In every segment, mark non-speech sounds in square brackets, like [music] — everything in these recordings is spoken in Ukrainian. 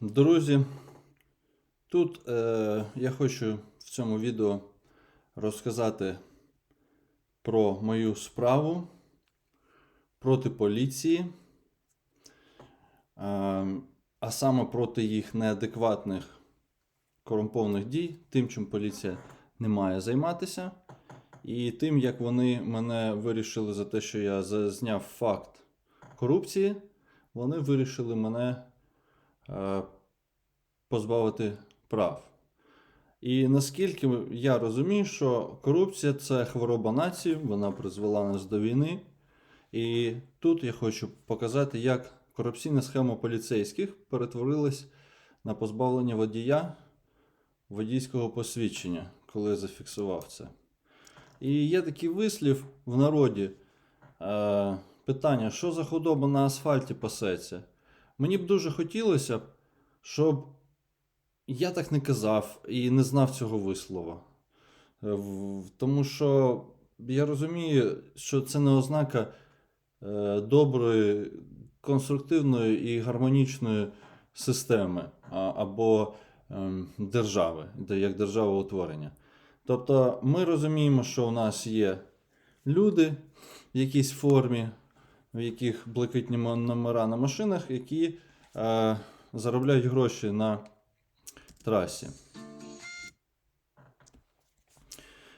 Друзі, тут е, я хочу в цьому відео розказати про мою справу проти поліції, е, а саме проти їх неадекватних корумпованих дій, тим, чим поліція не має займатися, і тим, як вони мене вирішили за те, що я зазняв факт корупції, вони вирішили мене е, позбавити прав. І наскільки я розумію, що корупція це хвороба нації, вона призвела нас до війни. І тут я хочу показати, як корупційна схема поліцейських перетворилась на позбавлення водія водійського посвідчення, коли я зафіксував це. І є такий вислів в народі. Е, питання, що за худоба на асфальті пасеться? Мені б дуже хотілося щоб я так не казав і не знав цього вислова. Е, Тому що я розумію, що це не ознака е, доброї, конструктивної і гармонічної системи або ем, держави, де- як державоутворення. Тобто ми розуміємо, що у нас є люди в якійсь формі, в яких блакитні номера на машинах, які е, заробляють гроші на трасі.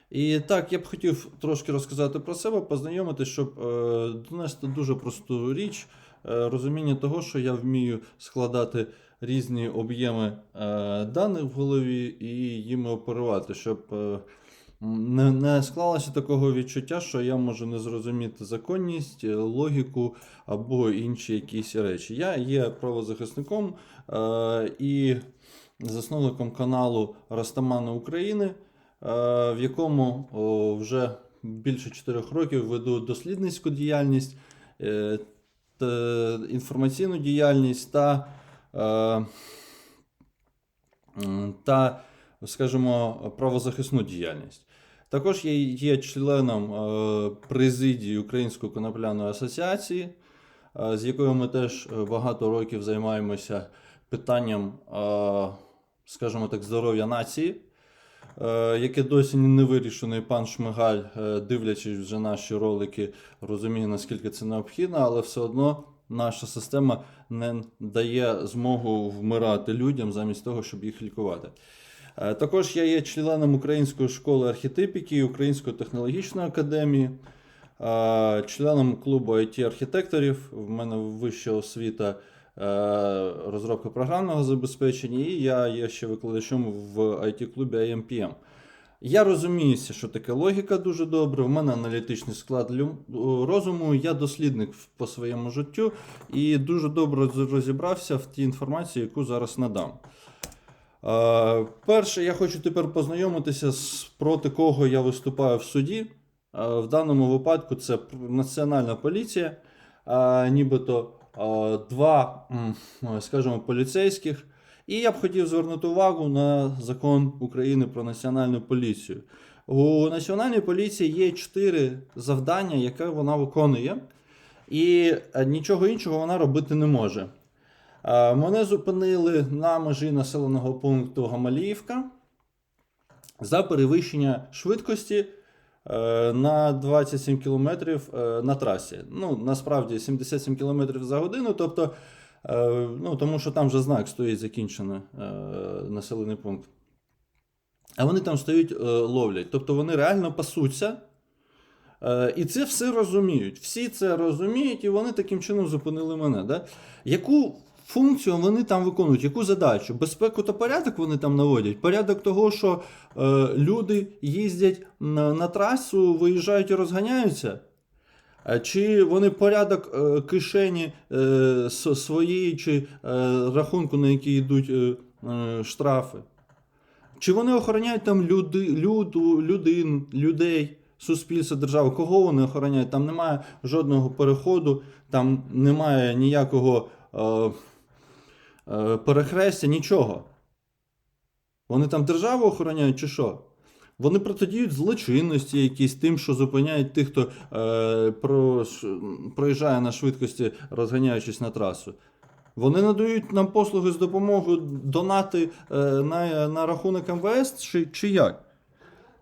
І так, я б хотів трошки розказати про себе, познайомити, щоб е, донести дуже просту річ, е, розуміння того, що я вмію складати різні об'єми е, даних в голові і їми оперувати, щоб е, не, не склалося такого відчуття, що я можу не зрозуміти законність, е, логіку або інші якісь речі. Я є правозахисником е, і засновником каналу Растамани України, е, в якому о, вже більше 4 років веду дослідницьку діяльність, е, та інформаційну діяльність та, е, та, скажімо, правозахисну діяльність. Також я є членом е, президії Української конопляної асоціації, е, з якою ми теж е, багато років займаємося питанням, скажімо так, здоров'я нації, яке досі не вирішено, і пан Шмигаль, дивлячись вже наші ролики, розуміє, наскільки це необхідно, але все одно наша система не дає змогу вмирати людям замість того, щоб їх лікувати. Е, Також я є членом Української школи архетипіки і Української технологічної академії, е, членом клубу IT-архітекторів. В мене вища освіта е, розробка програмного забезпечення, і я є ще викладачем в IT-клубі IMPM. Я розуміюся, що таке логіка дуже добре. В мене аналітичний склад розуму. Я дослідник по своєму життю і дуже добре розібрався в тій інформації, яку зараз надам. Е, Перше, я хочу тепер познайомитися з проти кого я виступаю в суді. Е, В даному випадку це Національна поліція, е, нібито два, скажімо, поліцейських. І я б хотів звернути увагу на закон України про національну поліцію. У національній поліції є чотири завдання, яке вона виконує, і нічого іншого вона робити не може. Е, Мене зупинили на межі населеного пункту Гамаліївка за перевищення швидкості е, на 27 км на трасі. Ну, насправді 77 км за годину, тобто, е, ну, тому що там вже знак стоїть закінчено е, населений пункт. А вони там стоять, е, ловлять. Тобто вони реально пасуться. Е, І це все розуміють. Всі це розуміють, і вони таким чином зупинили мене. Да? Яку функцію вони там виконують, яку задачу? Безпеку та порядок вони там наводять. Порядок того, що е, люди їздять на, на трасу, виїжджають і розганяються. Е, Чи вони порядок е, кишені е, своєї, чи е, рахунку, на який йдуть е, е, штрафи? Чи вони охороняють там люди, люду, людин, людей, суспільство, державу? Кого вони охороняють? Там немає жодного переходу, там немає ніякого е, перехрестя, нічого. Вони там державу охороняють чи що? Вони протидіють злочинності якісь тим, що зупиняють тих, хто е, про, проїжджає на швидкості, розганяючись на трасу. Вони надають нам послуги з допомогою донати е, на, на рахунок МВС чи, чи як?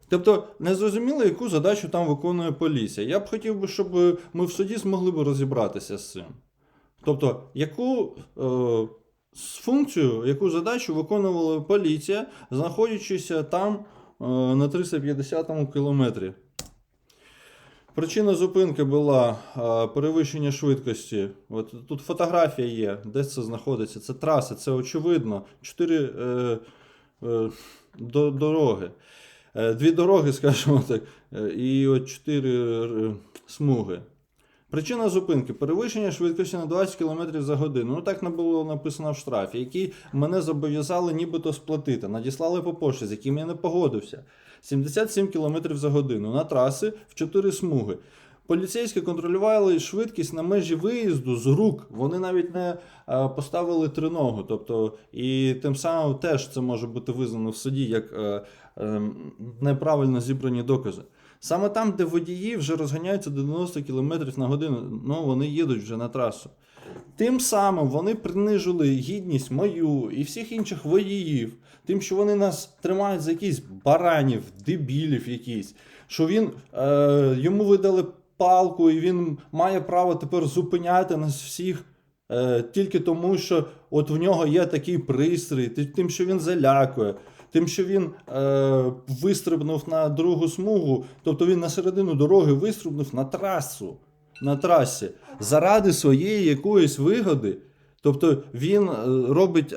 Тобто не зрозуміло, яку задачу там виконує поліція. Я б хотів би, щоб ми в суді змогли б розібратися з цим. Тобто, яку е, функцію, яку задачу виконувала поліція, знаходячись там е, на 350 кілометрі. Причина зупинки була е, перевищення швидкості. От тут фотографія є, де це знаходиться. Це траса, це очевидно. Чотири е, е, до, дороги. Е, Дві дороги, [laughs] скажімо так, і от чотири смуги. Причина зупинки перевищення швидкості на 20 км за годину. Ну так не було написано в штрафі, який мене зобов'язали нібито сплатити. Надіслали по пошті, з яким я не погодився. 77 км за годину на траси в 4 смуги. Поліцейські контролювали швидкість на межі виїзду з рук. Вони навіть не е, поставили триногу. Тобто, і тим самим теж це може бути визнано в суді як е, е, неправильно зібрані докази. Саме там, де водії вже розганяються до 90 км на годину, ну вони їдуть вже на трасу. Тим самим вони принижили гідність мою і всіх інших водіїв, тим, що вони нас тримають за якісь баранів, дебілів якісь, що він е, йому видали палку, і він має право тепер зупиняти нас всіх. Е, тільки тому, що от в нього є такий пристрій, тим, що він залякує, тим, що він е, вистрибнув на другу смугу, тобто він на середину дороги вистрибнув на трасу, на трасі, заради своєї якоїсь вигоди. Тобто він е, робить,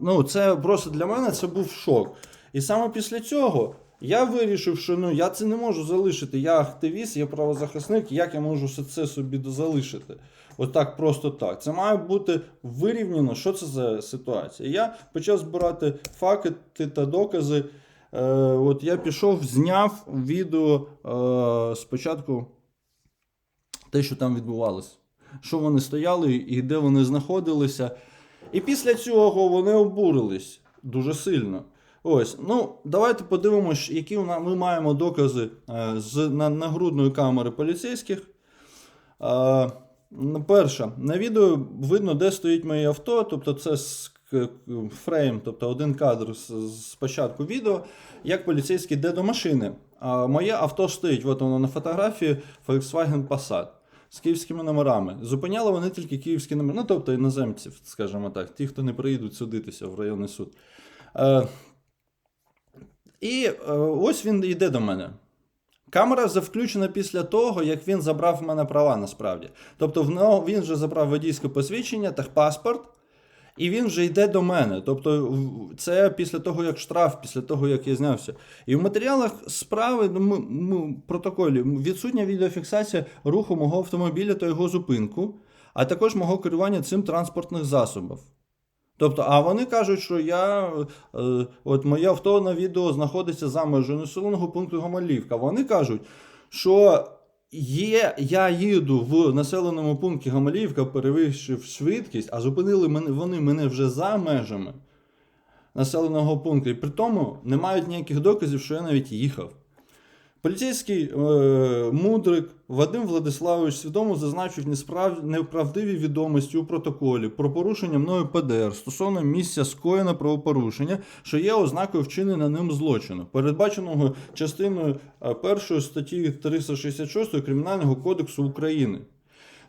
ну це просто для мене це був шок. І саме після цього я вирішив, що ну я це не можу залишити. Я активіст, я правозахисник, як я можу все це собі залишити? Отак, просто так. Це має бути вирівняно, що це за ситуація. Я почав збирати факти та докази. Е, от я пішов, зняв відео е, спочатку те, що там відбувалося. Що вони стояли і де вони знаходилися. І після цього вони обурились дуже сильно. Ось, ну давайте подивимось, які ми маємо докази е, з на, нагрудної камери поліцейських. Ну, перше, на відео видно, де стоїть моє авто, тобто це фрейм, тобто один кадр з початку відео, як поліцейський йде до машини. А моє авто стоїть, от воно на фотографії Volkswagen Passat з київськими номерами. Зупиняли вони тільки київські номери, ну тобто іноземців, скажімо так, ті, хто не приїдуть судитися в районний суд. Е, і е, ось він йде до мене. Камера включена після того, як він забрав в мене права насправді. Тобто в нього- він вже забрав водійське посвідчення та паспорт, і він вже йде до мене. Тобто, це після того, як штраф, після того, як я знявся. І в матеріалах справи, ну, протоколі відсутня відеофіксація руху мого автомобіля та його зупинку, а також мого керування цим транспортних засобів. Тобто, а вони кажуть, що я, е, от моє авто на відео знаходиться за межою населеного пункту Гомелівка. Вони кажуть, що є, я їду в населеному пункті Гомелівка, перевищив швидкість, а зупинили мене, вони мене вже за межами населеного пункту. І при тому не мають ніяких доказів, що я навіть їхав. Поліцейський е, мудрик Вадим Владиславович свідомо зазначив несправ... неправдиві відомості у протоколі про порушення мною ПДР стосовно місця скоєна правопорушення, що є ознакою вчинення ним злочину, передбаченого частиною 1 статті 366 Кримінального кодексу України.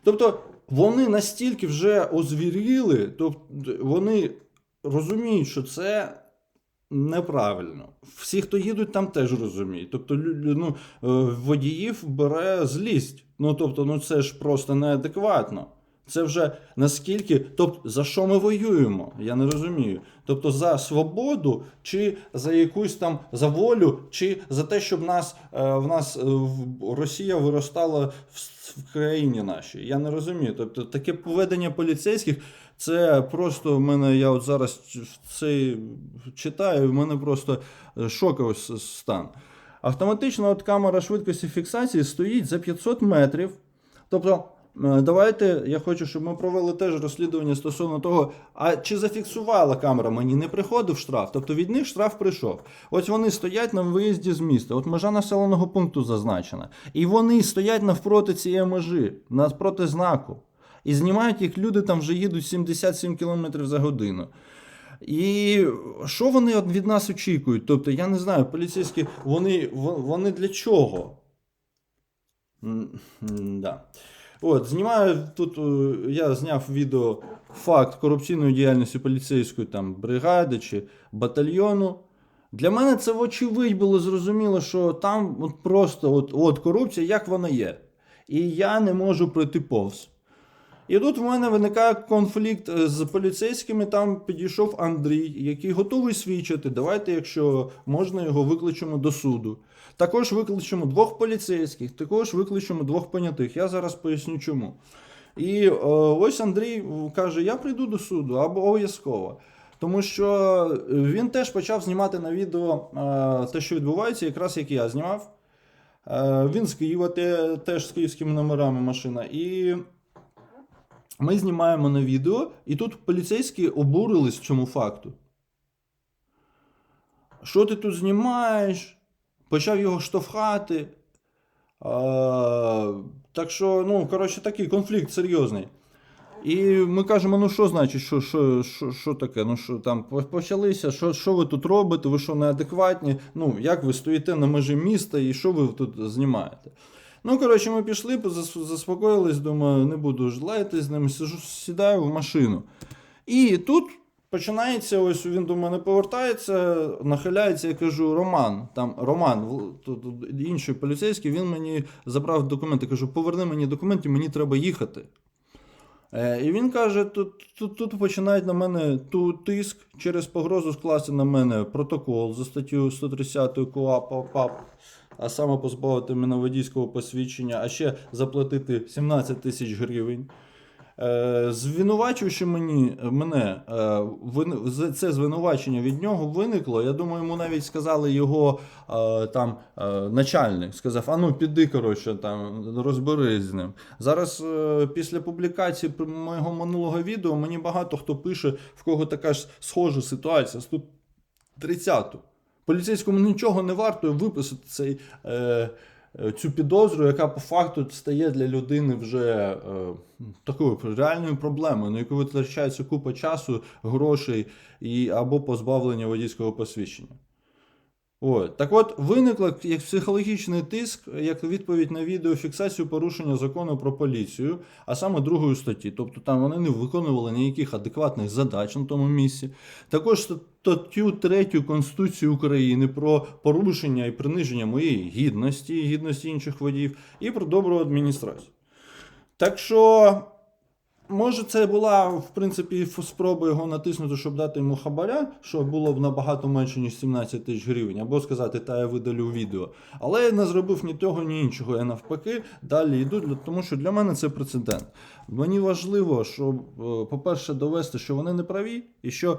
Тобто вони настільки вже озвіріли, тобто вони розуміють, що це неправильно. Всі, хто їдуть, там теж розуміють. Тобто, ну, е, водіїв бере злість. Ну тобто, ну це ж просто неадекватно. Це вже наскільки, тобто, за що ми воюємо? Я не розумію. Тобто за свободу, чи за якусь там за волю, чи за те, щоб нас е, в нас е, Росія виростала в, країні нашій. Я не розумію. Тобто таке поведення поліцейських, це просто в мене, я от зараз це читаю, в мене просто е, шоковий стан. Автоматична от камера швидкості фіксації стоїть за 500 метрів. Тобто, давайте я хочу, щоб ми провели теж розслідування стосовно того, а чи зафіксувала камера мені не приходив штраф. Тобто від них штраф прийшов. Ось вони стоять на виїзді з міста. От межа населеного пункту зазначена. І вони стоять навпроти цієї межі, навпроти знаку. І знімають їх люди там вже їдуть 77 км за годину. І що вони від нас очікують? Тобто, я не знаю, поліцейські, вони, вони для чого? М, м, Да. От, знімаю тут, е, я зняв відео факт корупційної діяльності поліцейської там, бригади чи батальйону. Для мене це вочевидь було зрозуміло, що там от просто от, от корупція, як вона є. І я не можу пройти повз. І тут в мене виникає конфлікт е, з поліцейськими. Там підійшов Андрій, який готовий свідчити. Давайте, якщо можна, його викличемо до суду. Також викличемо двох поліцейських, також викличемо двох понятих. Я зараз поясню чому. І е, ось Андрій каже: Я прийду до суду або обов'язково. Тому що він теж почав знімати на відео е, те, що відбувається, якраз як я знімав. Е, він з Києва, те, теж з київськими номерами машина. І ми знімаємо на відео, і тут поліцейські обурились цьому факту. Що ти тут знімаєш? Почав його штовхати. А, так що, ну, коротше, такий конфлікт серйозний. І ми кажемо: ну що значить, що, що, що, що таке? Ну що там почалися, що, що ви тут робите? Ви що неадекватні? Ну, як ви стоїте на межі міста і що ви тут знімаєте? Ну, коротше, ми пішли, зас- заспокоїлись, думаю, не буду ж лаятись з сижу, сідаю в машину. І тут починається, ось він до мене повертається, нахиляється, я кажу, Роман, там Роман, інший поліцейський, він мені забрав документи. Кажу, поверни мені документи, мені треба їхати. Е, і він каже: тут, тут, тут починають на мене ту тиск через погрозу скласти на мене протокол за статтю 130 КУАП ПАП, а саме позбавити мене водійського посвідчення, а ще заплатити 17 тисяч гривень. Е, звинувачуючи мені, мене, е, вин- з- це звинувачення від нього виникло. Я думаю, йому навіть сказали його е, там е, начальник. Сказав: а ну піди, коротше, там розберись з ним. Зараз, е, після публікації моєго минулого відео, мені багато хто пише, в кого така ж схожа ситуація. Тут 30-ту. Поліцейському нічого не варто виписати цей. Е, е, Цю підозру, яка по факту стає для людини вже е, такою реальною проблемою, на яку витрачається купа часу, грошей і або позбавлення водійського посвідчення. От. Так от, виникло як психологічний тиск, як відповідь на відеофіксацію порушення закону про поліцію, а саме другої статті. Тобто там вони не виконували ніяких адекватних задач на тому місці. Також статтю 3 Конституції України про порушення і приниження моєї гідності і гідності інших водіїв, і про добру адміністрацію. Так що. Може, це була, в принципі, спроба його натиснути, щоб дати йому хабаря, що було б набагато менше, ніж 17 тисяч гривень, або сказати, та я видалю відео. Але я не зробив ні того, ні іншого. Я навпаки далі йду, тому що для мене це прецедент. Мені важливо, щоб, е, по-перше, довести, що вони не праві, і що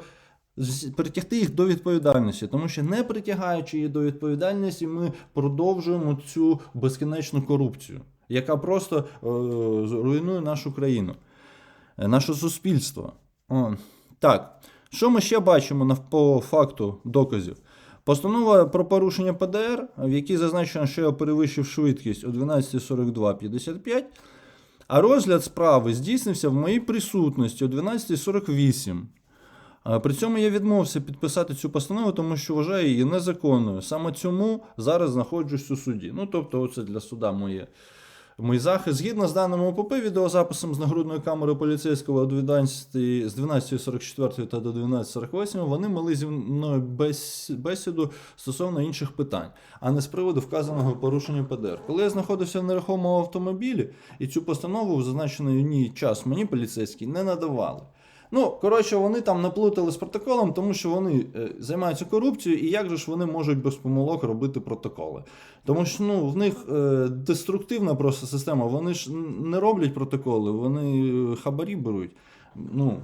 притягти їх до відповідальності, тому що не притягаючи їх до відповідальності, ми продовжуємо цю безкінечну корупцію, яка просто е, руйнує нашу країну наше суспільство. О, так, що ми ще бачимо по факту доказів? Постанова про порушення ПДР, в якій зазначено, що я перевищив швидкість о 12.42.55, а розгляд справи здійснився в моїй присутності о 12.48. При цьому я відмовився підписати цю постанову, тому що вважаю її незаконною. Саме цьому зараз знаходжусь у суді. Ну, тобто, оце для суда моє. Мій захист, згідно з даними ОПП, відеозаписом з нагрудної камери поліцейського 12, з 12.44 та до 12.48, вони мали зі мною бесіду стосовно інших питань, а не з приводу вказаного порушення ПДР. Коли я знаходився в нерухомому автомобілі, і цю постанову в зазначений час мені поліцейські не надавали. Ну, коротше, вони там наплутали з протоколом, тому що вони е, займаються корупцією, і як же ж вони можуть без помилок робити протоколи? Тому що ну, в них е, деструктивна просто система. Вони ж не роблять протоколи, вони е, хабарі беруть. Ну,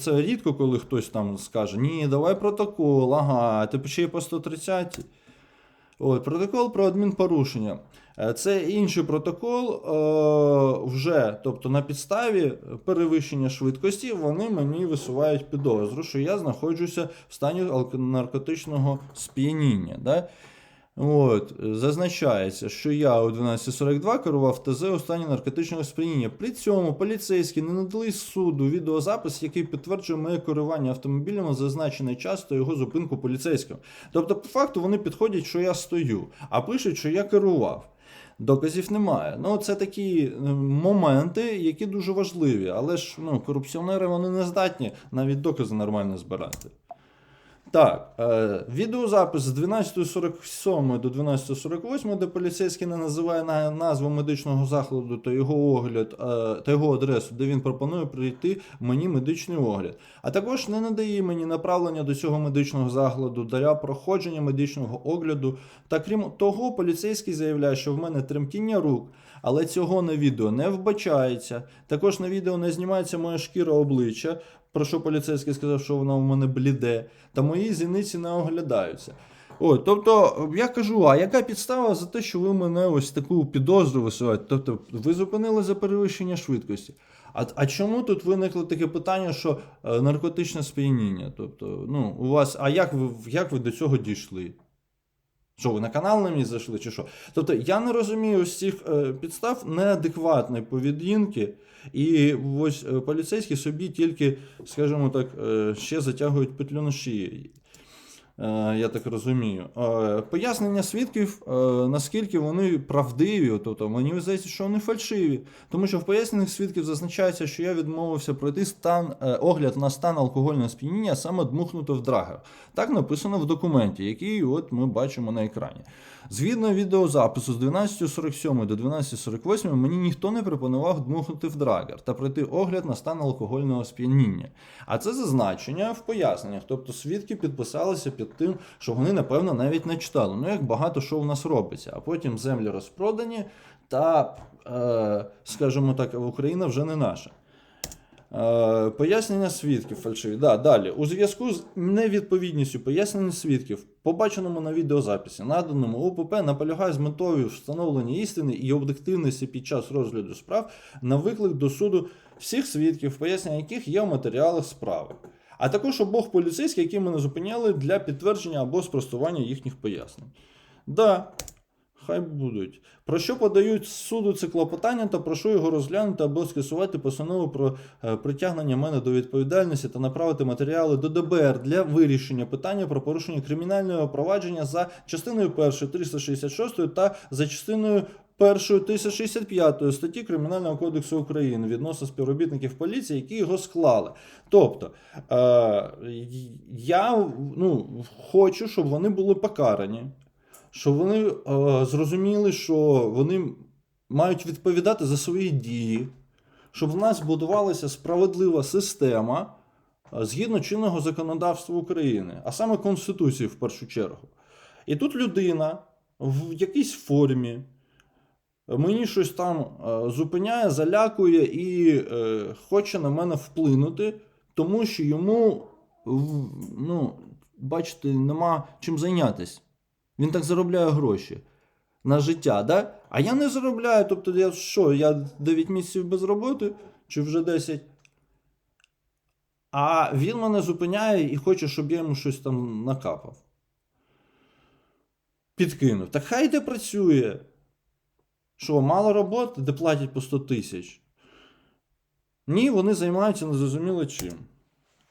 це рідко, коли хтось там скаже: Ні, давай протокол, ага, ти ще й по 130. От, протокол про адмінпорушення. Е, Це інший протокол е, вже, тобто на підставі перевищення швидкості, вони мені висувають підозру, що я знаходжуся в стані наркотичного сп'яніння. Да? От, зазначається, що я у 12.42 керував ТЗ у стані наркотичного сп'яніння. При цьому поліцейські не надали суду відеозапис, який підтверджує моє керування автомобілем у зазначений час та його зупинку поліцейським. Тобто, по факту, вони підходять, що я стою, а пишуть, що я керував. Доказів немає. Ну, це такі е, моменти, які дуже важливі, але ж ну, корупціонери вони не здатні навіть докази нормально збирати. Так, е, відеозапис з 12.47 до 12.48, де поліцейський не називає назву медичного закладу та його огляд е, та його адресу, де він пропонує прийти мені медичний огляд. А також не надає мені направлення до цього медичного закладу для проходження медичного огляду. Та крім того, поліцейський заявляє, що в мене тремтіння рук, але цього на відео не вбачається. Також на відео не знімається моя шкіра обличчя, про що поліцейський сказав, що вона у мене бліде, та мої зіниці не оглядаються. О, тобто, я кажу, а яка підстава за те, що ви мене ось таку підозру висуваєте? Тобто, ви зупинили за перевищення швидкості. А, а чому тут виникло таке питання, що е, наркотичне сп'яніння? Тобто, ну, у вас, а як ви, як ви до цього дійшли? Що, ви на канал на мій зайшли, чи що? Тобто, я не розумію з цих е, підстав неадекватної поведінки, і ось е, поліцейські собі тільки, скажімо так, е, ще затягують петлю на шиї. Е, Я так розумію. Е, Пояснення свідків, е, наскільки вони правдиві, тобто мені здається, що вони фальшиві. Тому що в поясненнях свідків зазначається, що я відмовився пройти стан, огляд на стан алкогольного сп'яніння, саме дмухнуто в драгер. Так написано в документі, який от ми бачимо на екрані. Згідно відеозапису з 12.47 до 12.48 мені ніхто не пропонував дмухнути в драгер та пройти огляд на стан алкогольного сп'яніння. А це зазначення в поясненнях. Тобто свідки підписалися під тим, що вони, напевно, навіть не читали. Ну, як багато що в нас робиться. А потім землі розпродані, та, е, скажімо так, Україна вже не наша. Е, Пояснення свідків фальшиві. Да, далі. У зв'язку з невідповідністю пояснень свідків, побаченому на відеозаписі, наданому ОПП, наполягає з метою встановлення істини і об'єктивності під час розгляду справ на виклик до суду всіх свідків, пояснення яких є в матеріалах справи. А також обох поліцейських, які мене зупиняли для підтвердження або спростування їхніх пояснень. Да, Хай будуть. Про що подають суду це клопотання та прошу його розглянути або скасувати постанову про е, притягнення мене до відповідальності та направити матеріали до ДБР для вирішення питання про порушення кримінального провадження за частиною 1 366 та за частиною 1 1065 статті Кримінального кодексу України відносно співробітників поліції, які його склали. Тобто е, я ну, хочу, щоб вони були покарані щоб вони е, зрозуміли, що вони мають відповідати за свої дії, щоб в нас будувалася справедлива система е, згідно чинного законодавства України, а саме Конституції в першу чергу. І тут людина в якійсь формі мені щось там е, зупиняє, залякує і е, хоче на мене вплинути, тому що йому, ну, бачите, нема чим зайнятися. Він так заробляє гроші на життя, да? А я не заробляю. Тобто, я що, я 9 місяців без роботи, чи вже 10? А він мене зупиняє і хоче, щоб я йому щось там накапав. Підкинув. Так хай де працює. Що, мало роботи, де платять по 100 тисяч? Ні, вони займаються незрозуміло чим.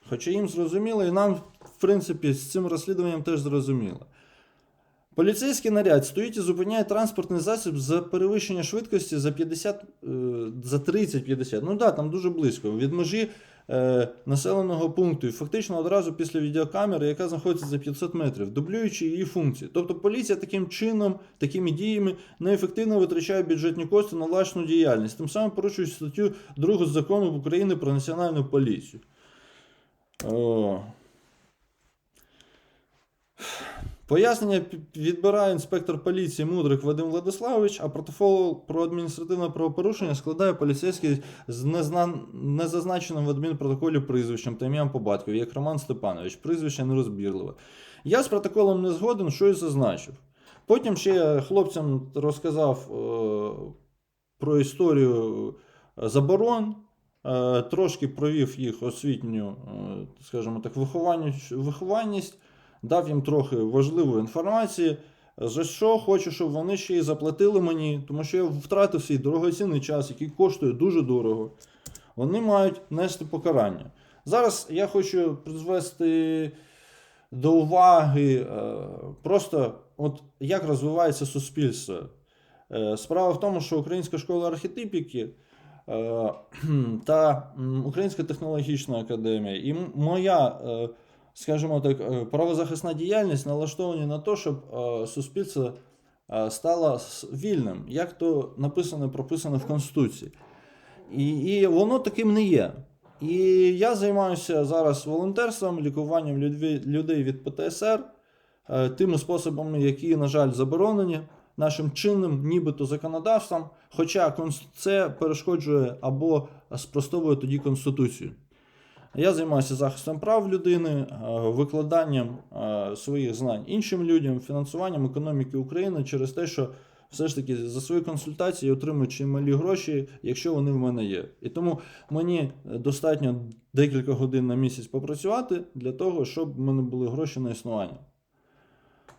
Хоча їм зрозуміло, і нам, в принципі, з цим розслідуванням теж зрозуміло. Поліцейський наряд стоїть і зупиняє транспортний засіб за перевищення швидкості за 50, е, за 30-50. Ну так, да, там дуже близько. Від межі населеного пункту. І фактично одразу після відеокамери, яка знаходиться за 500 метрів, дублюючи її функції. Тобто поліція таким чином, такими діями неефективно витрачає бюджетні кошти на власну діяльність, тим самим порушуючи статтю 2 закону України про національну поліцію. О. Пояснення відбирає інспектор поліції Мудрик Вадим Владиславович, а протокол про адміністративне правопорушення складає поліцейський з незна... незазначеним в адмінпротоколі прізвищем та ім'ям по батькові, як Роман Степанович, прізвище нерозбірливе. Я з протоколом не згоден, що і зазначив. Потім ще хлопцям розказав е, про історію е, заборон, е, трошки провів їх освітню, е, скажімо так, вихованність дав їм трохи важливої інформації, За що хочу, щоб вони ще й заплатили мені, тому що я втратив свій дорогоцінний час, який коштує дуже дорого. Вони мають нести покарання. Зараз я хочу призвести до уваги е, просто от як розвивається суспільство. Е, Справа в тому, що Українська школа архетипіки е, та Українська технологічна академія і моя, скажімо так, е, правозахисна діяльність налаштовані на те, щоб е, суспільство е, стало вільним, як то написано, прописано в Конституції. І, і воно таким не є. І я займаюся зараз волонтерством, лікуванням людей від ПТСР тими способами, які, на жаль, заборонені нашим чинним, нібито законодавством. Хоча це перешкоджує або спростовує тоді Конституцію. Я займаюся захистом прав людини, е, викладанням е, своїх знань іншим людям, фінансуванням економіки України через те, що все ж таки за свої консультації я отримую чималі гроші, якщо вони в мене є. І тому мені достатньо декілька годин на місяць попрацювати для того, щоб в мене були гроші на існування.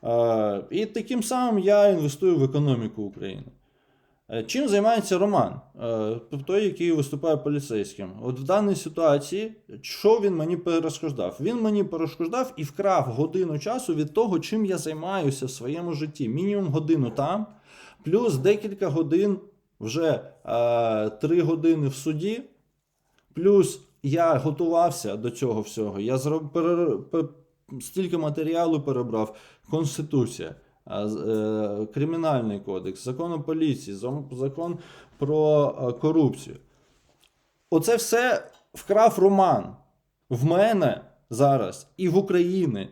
Е, І таким самим я інвестую в економіку України. Е, Чим займається Роман, Е, той, який виступає поліцейським? От в даній ситуації, що він мені перешкоджав? Він мені перешкоджав і вкрав годину часу від того, чим я займаюся в своєму житті. Мінімум годину там, плюс декілька годин, вже е, три години в суді, плюс я готувався до цього всього. Я зроб, пере, пе- стільки матеріалу перебрав. Конституція, Кримінальний кодекс, закон о поліції, закон про е, корупцію. Оце все вкрав Роман в мене зараз і в Україні.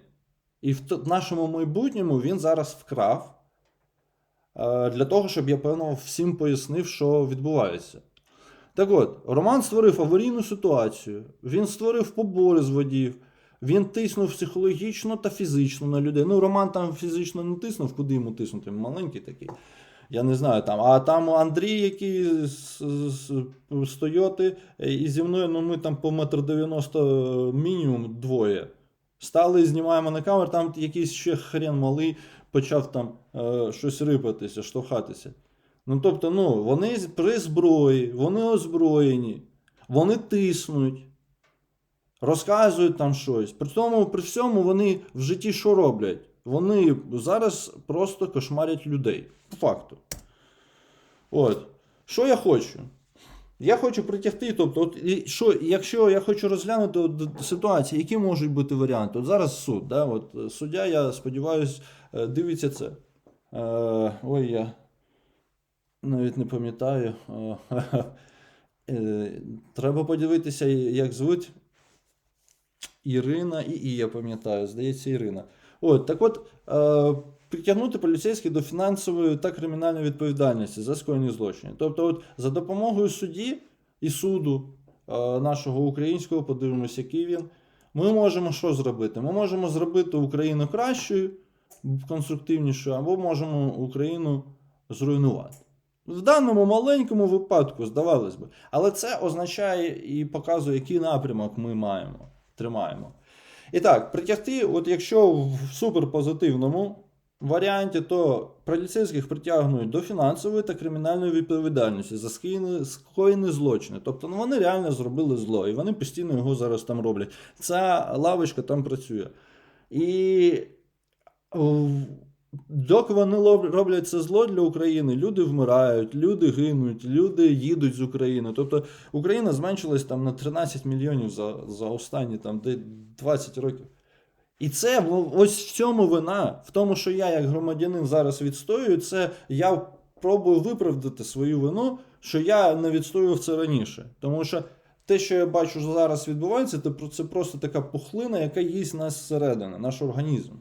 І в нашому майбутньому він зараз вкрав е, для того, щоб я певно всім пояснив, що відбувається. Так от, Роман створив аварійну ситуацію, він створив побори з водіїв, він тиснув психологічно та фізично на людей. Ну, Роман там фізично не тиснув, куди йому тиснути? Маленький такий. Я не знаю там. А там Андрій, який з, і зі мною, ну ми там по метр дев'яносто мінімум двоє. Стали, знімаємо на камеру, там якийсь ще хрен малий почав там е, щось рипатися, штовхатися. Ну, тобто, ну, вони при зброї, вони озброєні, вони тиснуть, розказують там щось. При тому, при всьому вони в житті що роблять? Вони зараз просто кошмарять людей. По факту. От. Що я хочу? Я хочу притягти, тобто, от, і що, якщо я хочу розглянути от, ситуації, які можуть бути варіанти? От зараз суд, да, от, е, суддя, я сподіваюся, е, дивиться це. Е, ой, я навіть не пам'ятаю. Е, [laughs] Треба подивитися, як звуть Ірина і І, я пам'ятаю, здається, Ірина. От, так от, е, притягнути поліцейських до фінансової та кримінальної відповідальності за скоєні злочини. Тобто, от, за допомогою судді і суду е, нашого українського, подивимося, який він, ми можемо що зробити? Ми можемо зробити Україну кращою, конструктивнішою, або можемо Україну зруйнувати. В даному маленькому випадку, здавалось би. Але це означає і показує, який напрямок ми маємо, тримаємо. І так, притягти, от якщо в суперпозитивному варіанті, то поліцейських притягнуть до фінансової та кримінальної відповідальності за скоєні, злочини. Тобто ну, вони реально зробили зло, і вони постійно його зараз там роблять. Ця лавочка там працює. І в- доки вони роблять це зло для України, люди вмирають, люди гинуть, люди їдуть з України. Тобто Україна зменшилась там на 13 мільйонів за, за останні там, де 20 років. І це ось в цьому вина, в тому, що я, як громадянин, зараз відстоюю, це я пробую виправдати свою вину, що я не відстоював це раніше. Тому що те, що я бачу, зараз відбувається, це просто така пухлина, яка їсть нас зсередини, наш організм.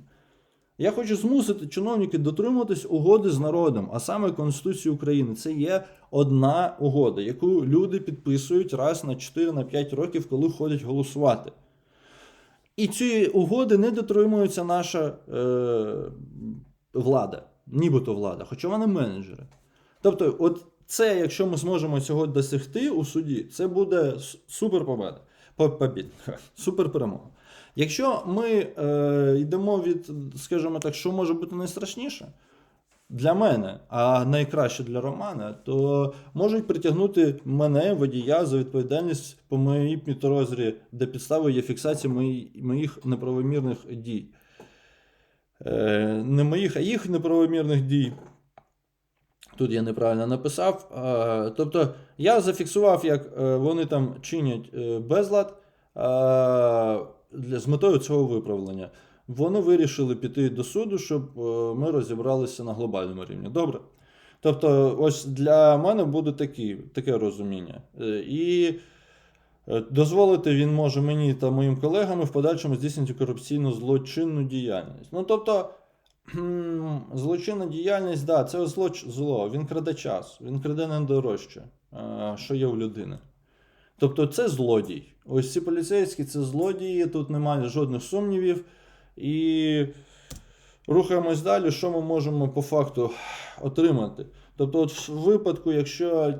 Я хочу змусити чиновників дотримуватись угоди з народом, а саме Конституції України. Це є одна угода, яку люди підписують раз на 4-5 років, коли ходять голосувати. І цієї угоди не дотримується наша е, влада, нібито влада, хоча вони менеджери. Тобто, от це, якщо ми зможемо цього досягти у суді, це буде с- супер победа. Побід. [laughs] Якщо ми е, йдемо від, скажімо так, що може бути найстрашніше, для мене, а найкраще для Романа, то можуть притягнути мене, водія, за відповідальність по моїй підрозділі, де підставою є фіксація мої- моїх неправомірних дій. Е, не моїх, а їх неправомірних дій. Тут я неправильно написав. Е, Тобто я зафіксував, як е, вони там чинять е, безлад для- з метою цього виправлення. Вони вирішили піти до суду, щоб е, ми розібралися на глобальному рівні. Добре. Тобто, ось для мене буде такі, таке розуміння. Е, І е, дозволити він може мені та моїм колегам в подальшому здійснити корупційну злочинну діяльність. Ну тобто, злочинна діяльність, да, це злоч, зло. Він краде час, він краде найдорожче, що є у людини. Тобто, це злодій. Ось ці поліцейські це злодії, тут немає жодних сумнівів. І рухаємось далі, що ми можемо по факту отримати. Тобто, от в випадку, якщо е,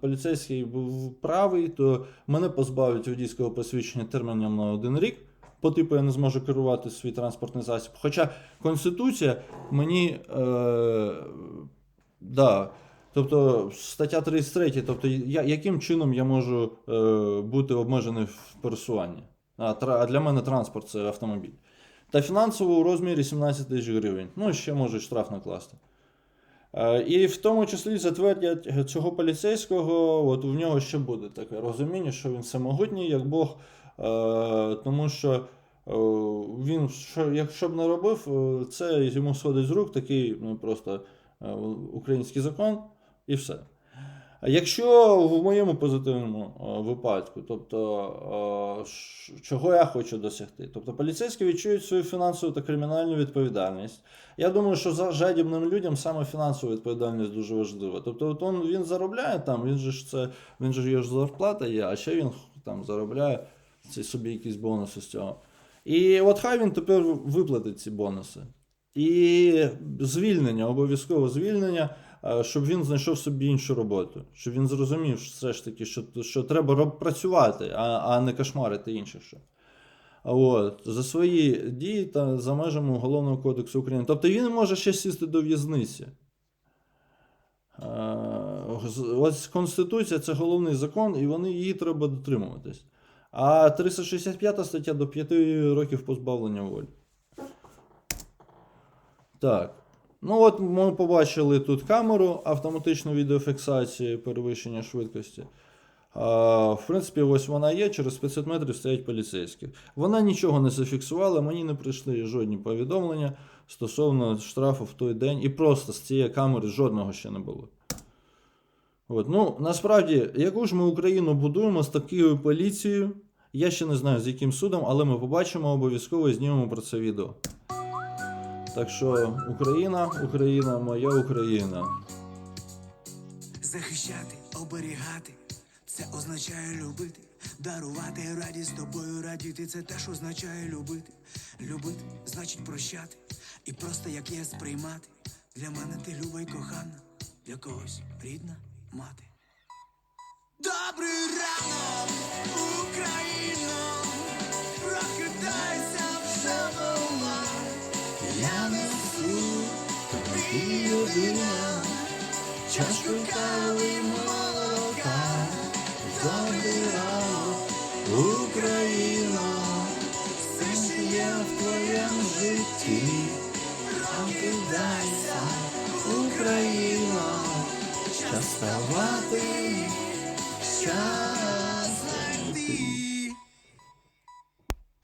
поліцейський був правий, то мене позбавить водійського посвідчення терміном на один рік. По типу я не зможу керувати свій транспортний засіб. Хоча Конституція мені. Е, да, тобто стаття 33, тобто я, яким чином я можу е, бути обмежений в пересуванні? А, тра- а для мене транспорт це автомобіль. Та фінансово у розмірі 17 тисяч гривень. Ну, ще можуть штраф накласти. Е, І в тому числі затвердять цього поліцейського, от у нього ще буде таке розуміння, що він всемогутній, як Бог, е, тому що е, він, що, якщо б не робив, е, це йому сходить з рук, такий ну, просто е, український закон, і все. Якщо в моєму позитивному е, випадку, тобто, е, чого я хочу досягти? Тобто поліцейські відчують свою фінансову та кримінальну відповідальність. Я думаю, що за жадібним людям саме фінансова відповідальність дуже важлива. Тобто, от он, він заробляє там, він же ж це, він же його ж зарплата є, а ще він там заробляє ці собі якісь бонуси з цього. І от хай він тепер виплатить ці бонуси. І звільнення, обов'язково звільнення, щоб він знайшов собі іншу роботу. Щоб він зрозумів що все ж таки, що, що треба працювати, а, а не кошмарити інших. Ще. А От, за свої дії та за межами Уголовного кодексу України. Тобто він може ще сісти до в'язниці. Е, Ось Конституція це головний закон, і вони її треба дотримуватись. А 365 стаття до 5 років позбавлення волі. Так. Ну, от ми побачили тут камеру автоматичної відеофіксації перевищення швидкості. А, в принципі, ось вона є, через 500 метрів стоять поліцейські. Вона нічого не зафіксувала, мені не прийшли жодні повідомлення стосовно штрафу в той день. І просто з цієї камери жодного ще не було. От, ну, насправді, яку ж ми Україну будуємо з такою поліцією? Я ще не знаю з яким судом, але ми побачимо обов'язково і знімемо про це відео. Так що Україна, Україна, моя Україна. Захищати, оберігати, це означає любити, дарувати радість тобою радіти, це теж означає любити. Любити значить прощати, і просто як є сприймати. Для мене ти люба й кохана, для когось рідна мати. Добрий ранок, Україно, прокидайся вже. Я несу тобі єдина. Чашку кави молока забирала Україна, все ще є в твоєму житті, прокидайся, Україна, час ставати, час